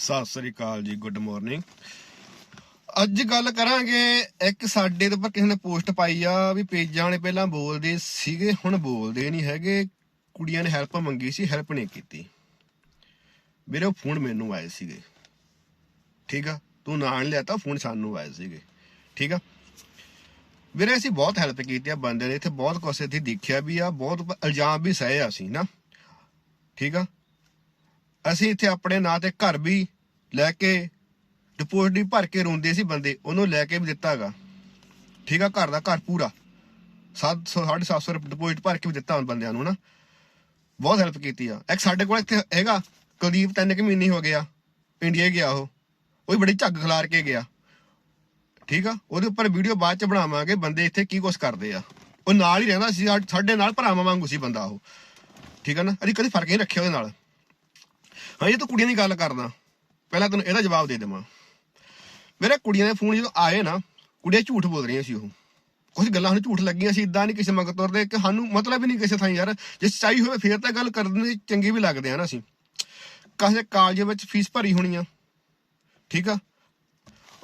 ਸਤਿ ਸ੍ਰੀ ਅਕਾਲ ਜੀ good morning ਅੱਜ ਗੱਲ ਕਰਾਂਗੇ, ਇੱਕ ਸਾਡੇ ਦੇ ਉੱਪਰ ਕਿਸੇ ਨੇ ਪੋਸਟ ਪਾਈ ਆ ਵੀ ਪੇਜਾਂ ਵਾਲੇ ਪਹਿਲਾਂ ਬੋਲਦੇ ਸੀਗੇ, ਹੁਣ ਬੋਲਦੇ ਨਹੀਂ ਹੈਗੇ। ਕੁੜੀਆਂ ਨੇ ਹੈਲਪ ਮੰਗੀ ਸੀ ਹੈਲਪ ਨਹੀਂ ਕੀਤੀ। ਮੇਰੇ ਉਹ ਫੋਨ ਮੈਨੂੰ ਆਏ ਸੀਗੇ। ਠੀਕ ਆ? ਤੂੰ ਨਾਂ ਨਹੀਂ ਲਿਆ ਤਾਂ ਫੋਨ ਸਾਨੂੰ ਆਏ ਸੀਗੇ। ਠੀਕ ਆ? ਵੀਰੇ, ਅਸੀਂ ਬਹੁਤ ਹੈਲਪ ਕੀਤੀ ਆ ਬੰਦੇ ਨੇ। ਇੱਥੇ ਬਹੁਤ ਕੁਛ ਇੱਥੇ ਦੇਖਿਆ ਵੀ ਆ, ਬਹੁਤ ਇਲਜ਼ਾਮ ਵੀ ਸਹੇ ਆ ਅਸੀਂ, ਨਾ। ਠੀਕ ਆ? ਅਸੀਂ ਇੱਥੇ ਆਪਣੇ ਨਾਂ ਤੇ ਘਰ ਵੀ ਲੈ ਕੇ ਡਿਪੋਜ਼ਿਟ ਵੀ ਭਰ ਕੇ ਰੋਂਦੇ ਸੀ ਬੰਦੇ, ਉਹਨੂੰ ਲੈ ਕੇ ਵੀ ਦਿੱਤਾਗਾ। ਠੀਕ ਆ, ਘਰ ਦਾ ਘਰ ਪੂਰਾ। 700 750 ਰੁਪਏ ਡਿਪੋਜ਼ਿਟ ਭਰ ਕੇ ਵੀ ਦਿੱਤਾ ਉਹਨਾਂ ਬੰਦਿਆਂ ਨੂੰ ਨਾ। ਬਹੁਤ ਹੈਲਪ ਕੀਤੀ ਆ। ਇੱਕ ਸਾਡੇ ਕੋਲ ਇੱਥੇ ਹੈਗਾ, ਕੁਲਦੀਪ, ਤਿੰਨ ਕੁ ਮਹੀਨੇ ਹੋ ਗਿਆ ਇੰਡੀਆ ਗਿਆ ਉਹ। ਉਹ ਵੀ ਬੜੀ ਝੱਗ ਖਿਲਾਰ ਕੇ ਗਿਆ। ਠੀਕ ਆ, ਉਹਦੇ ਉੱਪਰ ਵੀਡੀਓ ਬਾਅਦ ਚ ਬਣਾਵਾਂਗੇ ਬੰਦੇ ਇੱਥੇ ਕੀ ਕੁਛ ਕਰਦੇ ਆ। ਉਹ ਨਾਲ ਹੀ ਰਹਿੰਦਾ ਸੀ ਸਾਡੇ ਨਾਲ ਭਰਾਵਾਂ ਵਾਂਗੂ ਸੀ ਬੰਦਾ ਉਹ। ਠੀਕ ਆ ਨਾ, ਅਸੀਂ ਕਦੀ ਫ਼ਰਕ ਨਹੀਂ ਰੱਖਿਆ ਉਹਦੇ ਨਾਲ। ਹਾਂ ਇਹ ਤੂੰ ਕੁੜੀਆਂ ਦੀ ਗੱਲ ਕਰਦਾ, ਪਹਿਲਾਂ ਤੈਨੂੰ ਇਹਦਾ ਜਵਾਬ ਦੇ ਦੇਵਾਂ। ਮੇਰੇ ਕੁੜੀਆਂ ਦੇ ਫੋਨ ਜਦੋਂ ਆਏ ਨਾ, ਕੁੜੀਆਂ ਝੂਠ ਬੋਲ ਰਹੀਆਂ ਸੀ ਉਹ। ਕੁਝ ਗੱਲਾਂ ਹੁਣ ਝੂਠ ਲੱਗੀਆਂ ਸੀ ਇਦਾਂ ਨਹੀਂ ਕਿਸੇ ਮਗਰ ਤੁਰਦੇ, ਕਿ ਸਾਨੂੰ ਮਤਲਬ ਹੀ ਨਹੀਂ ਕਿਸੇ ਥਾਂ ਯਾਰ। ਜੇ ਸੱਚਾਈ ਹੋਵੇ ਫੇਰ ਤਾਂ ਗੱਲ ਕਰਨ ਦੀ ਚੰਗੀ ਵੀ ਲੱਗਦੇ ਆ ਨਾ ਅਸੀਂ। ਕਾਸੇ ਕਾਲਜ ਵਿੱਚ ਫੀਸ ਭਰੀ ਹੋਣੀ ਆ ਠੀਕ ਆ?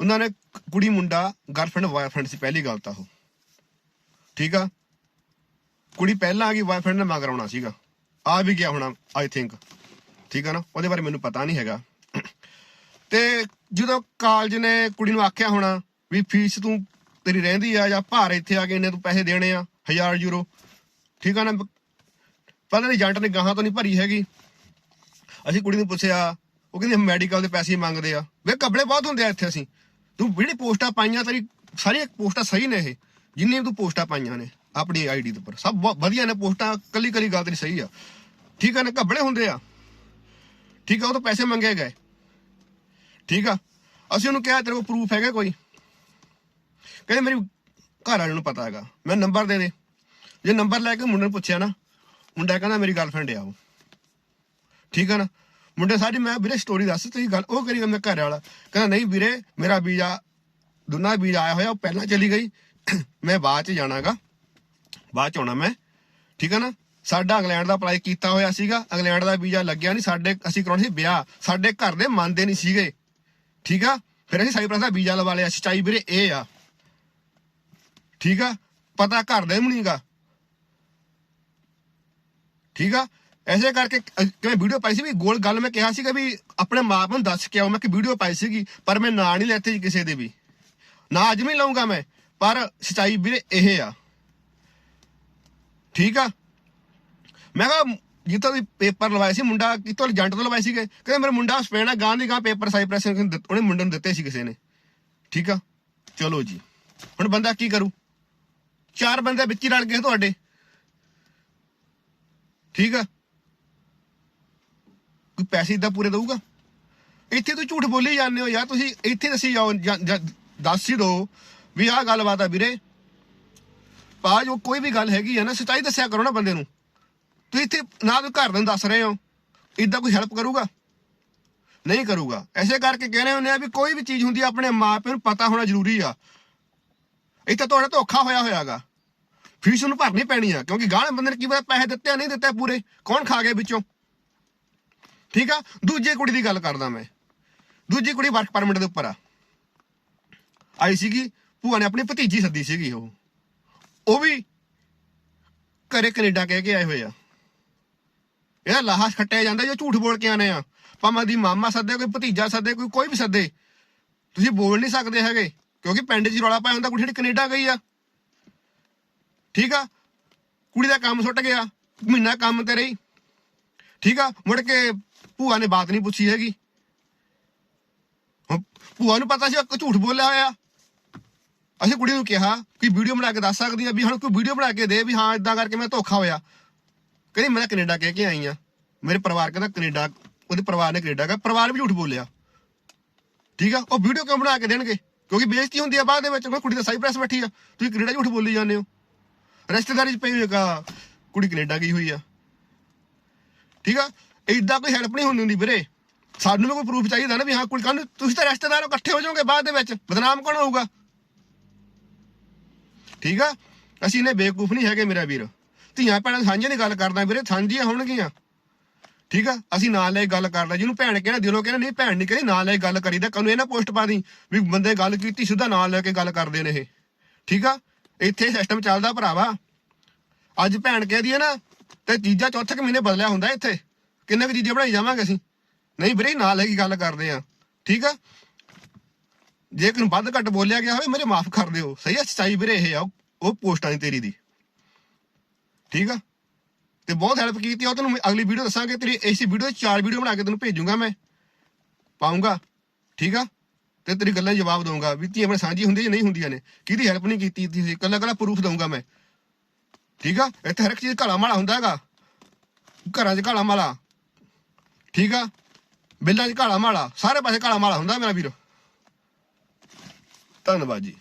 ਉਹਨਾਂ ਨੇ ਕੁੜੀ ਮੁੰਡਾ ਗਰਲਫ੍ਰੈਂਡ ਬॉयਫ੍ਰੈਂਡ ਸੀ, ਪਹਿਲੀ ਗੱਲ ਤਾਂ ਉਹ। ਠੀਕ ਆ? ਕੁੜੀ ਪਹਿਲਾਂ ਆ ਗਈ ਬॉयਫ੍ਰੈਂਡ ਨੇ ਮਗਰ ਆਉਣਾ ਸੀਗਾ। ਆ ਵੀ ਗਿਆ ਹੋਣਾ ਆਈ ਥਿੰਕ ਠੀਕ ਆ ਨਾ? ਉਹਦੇ ਬਾਰੇ ਮੈਨੂੰ ਪਤਾ ਨਹੀਂ ਹੈਗਾ। ਤੇ ਜਦੋਂ ਕਾਲਜ ਨੇ ਕੁੜੀ ਨੂੰ ਆਖਿਆ ਹੋਣਾ ਵੀ ਫੀਸ ਤੂੰ ਤੇਰੀ ਰਹਿੰਦੀ ਆ ਜਾਂ ਭਾਰ ਇੱਥੇ ਆ ਕੇ ਇੰਨੇ ਤੂੰ ਪੈਸੇ ਦੇਣੇ ਆ 1000 ਯੂਰੋ, ਠੀਕ ਆ ਨਾ? ਪਹਿਲਾਂ ਦੀ ਏਜੰਟ ਨੇ ਗਾਹਾਂ ਤੋਂ ਨਹੀਂ ਭਰੀ ਹੈਗੀ। ਅਸੀਂ ਕੁੜੀ ਨੂੰ ਪੁੱਛਿਆ, ਉਹ ਕਹਿੰਦੀ ਮੈਡੀਕਲ ਦੇ ਪੈਸੇ ਮੰਗਦੇ ਆ। ਵੇ ਕਪੜੇ ਬਹੁਤ ਹੁੰਦੇ ਆ ਇੱਥੇ ਅਸੀਂ। ਤੂੰ ਜਿਹੜੀ ਪੋਸਟਾਂ ਪਾਈਆਂ, ਤੇਰੀ ਸਾਰੀਆਂ ਪੋਸਟਾਂ ਸਹੀ ਨੇ ਇਹ। ਜਿੰਨੀਆਂ ਵੀ ਤੂੰ ਪੋਸਟਾਂ ਪਾਈਆਂ ਨੇ, ਆਪਣੀ ਆਈਡੀ ਦੇ ਉੱਪਰ। ਸਭ ਬਹੁਤ ਵਧੀਆ ਨੇ ਪੋਸਟਾਂ ਕੱਲੀ ਕੱਲੀ ਗੱਲ ਤੇਰੀ ਸਹੀ ਆ। ਠੀਕ ਆ ਨਾ? ਕਪੜੇ ਹੁੰਦੇ ਆ। ਠੀਕ ਆ, ਉਹ ਤਾਂ ਪੈਸੇ ਮੰਗੇ ਗਏ। ਠੀਕ ਆ, ਅਸੀਂ ਉਹਨੂੰ ਕਿਹਾ, ਤੇਰੇ ਕੋਲ ਪ੍ਰੂਫ ਹੈਗਾ ਕੋਈ? ਕਹਿੰਦੇ, ਮੇਰੀ ਘਰ ਵਾਲੇ ਨੂੰ ਪਤਾ ਹੈਗਾ। ਮੈਂ ਨੰਬਰ ਦੇ ਦੇ। ਜੇ ਨੰਬਰ ਲੈ ਕੇ ਮੁੰਡੇ ਨੂੰ ਪੁੱਛਿਆ ਨਾ, ਮੁੰਡਾ ਕਹਿੰਦਾ, ਮੇਰੀ ਗਰਲਫ੍ਰੈਂਡ ਆ ਉਹ। ਠੀਕ ਆ ਨਾ? ਮੁੰਡੇ ਸਾਡੀ, ਮੈਂ ਵੀਰੇ ਸਟੋਰੀ ਦੱਸ ਤੁਸੀਂ ਗੱਲ ਉਹ ਕਰੀ ਮੈਂ ਘਰ ਵਾਲਾ। ਕਹਿੰਦਾ, ਨਹੀਂ ਵੀਰੇ, ਮੇਰਾ ਵੀਜ਼ਾ, ਦੋਨਾਂ ਦਾ ਵੀਜ਼ਾ ਆਇਆ ਹੋਇਆ, ਉਹ ਪਹਿਲਾਂ ਚਲੀ ਗਈ। ਮੈਂ ਬਾਅਦ ਚ ਜਾਣਾਗਾ। ਬਾਅਦ ਚ ਆਉਣਾ ਮੈਂ। ਠੀਕ ਆ ਨਾ? ਸਾਡਾ ਇੰਗਲੈਂਡ ਦਾ ਅਪਲਾਈ ਕੀਤਾ ਹੋਇਆ ਸੀਗਾ, ਇੰਗਲੈਂਡ ਦਾ ਵੀਜ਼ਾ ਲੱਗਿਆ ਨਹੀਂ, ਸਾਡੇ, ਅਸੀਂ ਕਰਾਉਣਾ ਸੀ ਵਿਆਹ, ਸਾਡੇ ਘਰ ਦੇ ਮੰਨਦੇ ਨਹੀਂ ਸੀਗੇ। ਠੀਕ ਆ? ਫਿਰ ਅਸੀਂ ਸਾਈਪ੍ਰਸ ਦਾ ਵੀਜ਼ਾ ਲਵਾ ਲਿਆ, ਸੱਚਾਈ ਵੀਰੇ ਇਹ ਆ। ਠੀਕ ਆ? ਪਤਾ ਘਰ ਦੇ ਨੂੰ ਨਹੀਂਗਾ। ਠੀਕ ਆ? ਐਸੇ ਕਰਕੇ ਕਿ ਮੈਂ ਵੀਡੀਓ ਪਾਈ ਸੀ ਵੀ ਗੋਲ ਗੱਲ ਮੈਂ ਕਿਹਾ ਸੀਗਾ ਵੀ ਆਪਣੇ ਮਾਪ ਨੂੰ ਦੱਸ ਕੇ ਆਓ, ਮੈਂ ਕਿ ਵੀਡੀਓ ਪਾਈ ਸੀਗੀ, ਪਰ ਮੈਂ ਨਾਂ ਨਹੀਂ ਲੈਤੇ ਜੀ ਕਿਸੇ ਦੇ ਵੀ। ਨਾ ਅੱਜ ਵੀ ਲਾਉਂਗਾ ਮੈਂ, ਪਰ ਸੱਚਾਈ ਵੀਰੇ ਇਹ ਆ। ਠੀਕ ਆ? ਮੈਂ ਕਿਹਾ ਜਿੱਤੋਂ ਵੀ ਪੇਪਰ ਲਵਾਏ ਸੀ, ਮੁੰਡਾ ਕਿਤੋਂ ਏਜੰਟ ਤੋਂ ਲਵਾਏ ਸੀਗੇ। ਕਹਿੰਦੇ, ਮੇਰਾ ਮੁੰਡਾ ਸਪੇਨ ਆ ਗਾਂ ਦੀ ਗਾਂ ਪੇਪਰ ਸਾਈਪ੍ਰੈਸ ਨੂੰ ਉਹਨੇ ਮੁੰਡੇ ਨੂੰ ਦਿੱਤੇ ਸੀ ਕਿਸੇ ਨੇ। ਠੀਕ ਆ? ਚਲੋ ਜੀ। ਹੁਣ ਬੰਦਾ ਕੀ ਕਰੂ? ਚਾਰ ਬੰਦੇ ਵਿੱਚ ਹੀ ਰਲ ਗਏ ਤੁਹਾਡੇ। ਠੀਕ ਆ? ਕੋਈ ਪੈਸੇ ਇਦਾਂ ਪੂਰੇ ਦਊਗਾ? ਇੱਥੇ ਤੁਸੀਂ ਝੂਠ ਬੋਲੀ ਜਾਂਦੇ ਹੋ ਯਾਰ। ਤੁਸੀਂ ਇੱਥੇ ਦੱਸੀ ਜਾਓ ਦੱਸ ਹੀ ਦਿਓ ਵੀ ਆਹ ਗੱਲਬਾਤ ਆ ਵੀਰੇ। ਪਾ ਜੋ ਕੋਈ ਵੀ ਗੱਲ ਹੈਗੀ ਆ ਨਾ, ਸੱਚਾਈ ਦੱਸਿਆ ਕਰੋ ਨਾ ਬੰਦੇ ਨੂੰ। ਤੁਸੀਂ ਇੱਥੇ ਨਾ ਤੁਸੀਂ ਘਰ ਨੂੰ ਦੱਸ ਰਹੇ ਹੋ। ਇਦਾਂ ਕੋਈ ਹੈਲਪ ਕਰੂਗਾ? ਨਹੀਂ ਕਰੂਗਾ। ਐਸੇ ਕਰਕੇ ਕਹਿ ਰਹੇ ਹੁੰਦੇ ਆ ਵੀ ਕੋਈ ਵੀ ਚੀਜ਼ ਹੁੰਦੀ ਆ ਆਪਣੇ ਮਾਪਿਆਂ ਨੂੰ ਪਤਾ ਹੋਣਾ ਜ਼ਰੂਰੀ ਆ। ਇੱਥੇ ਤੁਹਾਡਾ ਧੋਖਾ ਹੋਇਆ ਹੋਇਆਗਾ। ਫੀਸ ਉਹਨੂੰ ਭਰਨੀ ਪੈਣੀ ਆ, ਕਿਉਂਕਿ ਗਾਣੇ ਬੰਦੇ ਨੇ ਕੀ ਪਤਾ ਪੈਸੇ ਦਿੱਤੇ ਆ, ਨਹੀਂ ਦਿੱਤੇ ਪੂਰੇ। ਕੌਣ ਖਾ ਗਿਆ ਵਿੱਚੋਂ? ਠੀਕ ਆ? ਦੂਜੀ ਕੁੜੀ ਦੀ ਗੱਲ ਕਰਦਾ ਮੈਂ। ਦੂਜੀ ਕੁੜੀ ਵਰਕ ਪਰਮਿਟ ਦੇ ਉੱਪਰ ਆ। ਆਈ ਸੀਗੀ, ਭੂਆ ਨੇ ਆਪਣੀ ਭਤੀਜੀ ਸੱਦੀ ਸੀਗੀ ਉਹ। ਉਹ ਵੀ ਘਰੇ ਕੈਨੇਡਾ ਕਹਿ ਕੇ ਆਏ ਹੋਏ ਆ। ਇਹ ਲਾਹਾ ਖੱਟਿਆ ਜਾਂਦਾ ਜੋ ਝੂਠ ਬੋਲ ਕੇ ਆਨੇ ਆ। ਭਾਵੇਂ ਦੀ ਮਾਮਾ ਸੱਦੇ, ਕੋਈ ਭਤੀਜਾ ਸੱਦੇ, ਕੋਈ ਕੋਈ ਵੀ ਸੱਦੇ। ਤੁਸੀਂ ਬੋਲ ਨਹੀਂ ਸਕਦੇ ਹੈਗੇ, ਕਿਉਂਕਿ ਪਿੰਡ 'ਚ ਰੌਲਾ ਪਾਇਆ ਹੁੰਦਾ, ਕੁੜੀ ਜਿਹੜੀ ਕੈਨੇਡਾ ਗਈ ਆ। ਠੀਕ ਆ? ਕੁੜੀ ਦਾ ਕੰਮ ਸੁੱਟ ਗਿਆ, ਮਹੀਨਾ ਕੰਮ ਤੇ ਰਹੀ। ਠੀਕ ਆ? ਮੁੜ ਕੇ ਭੂਆ ਨੇ ਬਾਤ ਨਹੀਂ ਪੁੱਛੀ ਹੈਗੀ। ਭੂਆ ਨੂੰ ਪਤਾ ਸੀ ਉਹ ਝੂਠ ਬੋਲਿਆ ਹੋਇਆ। ਅਸੀਂ ਕੁੜੀ ਨੂੰ ਕਿਹਾ ਕਿ ਵੀਡੀਓ ਬਣਾ ਕੇ ਦੱਸ ਸਕਦੀ ਆ ਵੀ ਹੁਣ ਕੋਈ ਵੀਡੀਓ ਬਣਾ ਕੇ ਦੇ ਵੀ ਹਾਂ ਇਦਾਂ ਕਰਕੇ ਮੈਂ ਧੋਖਾ ਹੋਇਆ। ਕਹਿੰਦੀ, ਮੈਂ ਤਾਂ ਕੈਨੇਡਾ ਕਹਿ ਕੇ ਆਈ ਆ। ਮੇਰੇ ਪਰਿਵਾਰ ਕਹਿੰਦਾ ਕੈਨੇਡਾ, ਉਹਦੇ ਪਰਿਵਾਰ ਨੇ ਕੈਨੇਡਾ ਕਹਾ, ਪਰਿਵਾਰ ਵੀ ਝੂਠ ਬੋਲਿਆ। ਠੀਕ ਆ? ਉਹ ਵੀਡੀਓ ਕਿਉਂ ਬਣਾ ਕੇ ਦੇਣਗੇ? ਕਿਉਂਕਿ ਬੇਇੱਜ਼ਤੀ ਹੁੰਦੀ ਆ ਬਾਅਦ ਦੇ ਵਿੱਚ ਹੁਣ ਕੁੜੀ ਤਾਂ ਸਹੀ ਪ੍ਰੈਸ ਬੈਠੀ ਆ। ਤੁਸੀਂ ਕੈਨੇਡਾ ਝੂਠ ਬੋਲੀ ਜਾਂਦੇ ਹੋ। ਰਿਸ਼ਤੇਦਾਰੀ ਚ ਪਈ ਹੋਈ ਕੁੜੀ ਕੈਨੇਡਾ ਗਈ ਹੋਈ ਆ। ਠੀਕ ਆ? ਇਦਾਂ ਕੋਈ ਹੈਲਪ ਨਹੀਂ ਹੁੰਦੀ ਹੁੰਦੀ ਵੀਰੇ। ਸਾਨੂੰ ਵੀ ਕੋਈ ਪ੍ਰੂਫ ਚਾਹੀਦਾ ਨਾ ਵੀ ਹਾਂ, ਕੁੜੀ ਕੱਲ ਤੁਸੀਂ ਤਾਂ ਰਿਸ਼ਤੇਦਾਰ ਹੋ, ਇਕੱਠੇ ਹੋ ਜਾਓਗੇ ਬਾਅਦ ਦੇ ਵਿੱਚ। ਬਦਨਾਮ ਕੌਣ ਹੋਊਗਾ? ਠੀਕ ਆ? ਅਸੀਂ ਨੇ ਬੇਵਕੂਫ ਨਹੀਂ ਹੈਗੇ ਮੇਰਾ ਵੀਰ। ਧੀਆਂ ਭੈਣਾਂ ਸਾਂਝੇ ਦੀ ਗੱਲ ਕਰਦਾ, ਵੀਰੇ, ਸਾਂਝੀਆਂ ਹੋਣਗੀਆਂ। ਠੀਕ ਆ? ਅਸੀਂ ਨਾਲ ਲੈ ਕੇ ਗੱਲ ਕਰਦਾ ਜਿਹਨੂੰ ਭੈਣ ਕਹਿਣਾ ਦਿਲੋਂ ਕਹਿਣਾ ਨਹੀਂ, ਭੈਣ ਨਹੀਂ ਕਹਿੰਦੀ, ਨਾਲ ਲੈ ਗੱਲ ਕਰੀਦਾ ਕਾਨੂੰ ਇਹ ਨਾ ਪੋਸਟ ਪਾ ਦੀ? ਵੀ ਬੰਦੇ ਗੱਲ ਕੀਤੀ, ਸਿੱਧਾ ਨਾਲ ਲੈ ਕੇ ਗੱਲ ਕਰਦੇ ਨੇ ਇਹ। ਠੀਕ ਆ? ਇੱਥੇ ਸਿਸਟਮ ਚੱਲਦਾ ਭਰਾਵਾ। ਅੱਜ ਭੈਣ ਕਹਿਦੀ ਹੈ ਨਾ, ਤੇ ਤੀਜਾ ਚੌਥਾ ਕੁ ਮਹੀਨੇ ਬਦਲਿਆ ਹੁੰਦਾ ਇੱਥੇ। ਕਿੰਨੇ ਕੁ ਚੀਜ਼ਾਂ ਬਣਾਈ ਜਾਵਾਂਗੇ ਅਸੀਂ? ਨਹੀਂ ਵੀਰੇ, ਨਾਲ ਲੈ ਕੇ ਗੱਲ ਕਰਦੇ ਆ। ਠੀਕ ਆ? ਜੇ ਕੋਈ ਵੱਧ ਘੱਟ ਬੋਲਿਆ ਗਿਆ ਹੋਵੇ, ਮੇਰੇ ਮਾਫ ਕਰ ਦਿਓ। ਸਹੀ ਆ, ਸੱਚਾਈ ਵੀਰੇ ਇਹ ਆ, ਉਹ ਪੋਸਟਾਂ ਦੀ ਤੇਰੀ ਦੀ। ਠੀਕ ਆ? ਤੇ ਬਹੁਤ ਹੈਲਪ ਕੀਤੀ ਉਹ ਤੈਨੂੰ ਅਗਲੀ ਵੀਡੀਓ ਦੱਸਾਂਗੇ, ਤੇਰੀ ਇਸੇ ਵੀਡੀਓ 'ਚ ਚਾਰ ਵੀਡੀਓ ਬਣਾ ਕੇ ਤੈਨੂੰ ਭੇਜੂਗਾ ਮੈਂ। ਪਾਉਂਗਾ, ਠੀਕ ਆ? ਤੇ ਤੇਰੀ ਗੱਲਾਂ ਜਵਾਬ ਦਊਂਗਾ, ਵੀ ਤੀ ਆਪਣੇ ਸਾਂਝੀ ਹੁੰਦੀ ਜਾਂ ਨਹੀਂ ਹੁੰਦੀਆਂ ਨੇ। ਕਿਹਦੀ ਹੈਲਪ ਨਹੀਂ ਕੀਤੀ, ਤੁਸੀਂ ਕੱਲਾ ਕੱਲਾ ਪ੍ਰੂਫ ਦਊਂਗਾ ਮੈਂ। ਠੀਕ ਆ? ਇੱਥੇ ਹਰ ਇੱਕ ਚੀਜ਼ ਘਾਲਾ ਮਾਲਾ ਹੁੰਦਾ ਹੈਗਾ। ਘਰਾਂ 'ਚ ਘਾਲਾ ਮਾਲਾ। ਠੀਕ ਆ? ਬਿੱਲਾਂ 'ਚ ਘਾਲਾ ਮਾਲਾ। ਸਾਰੇ ਪਾਸੇ ਘਾਲਾ ਮਾਲਾ ਹੁੰਦਾ ਮੇਰਾ ਵੀਰ। ਧੰਨਵਾਦ ਜੀ।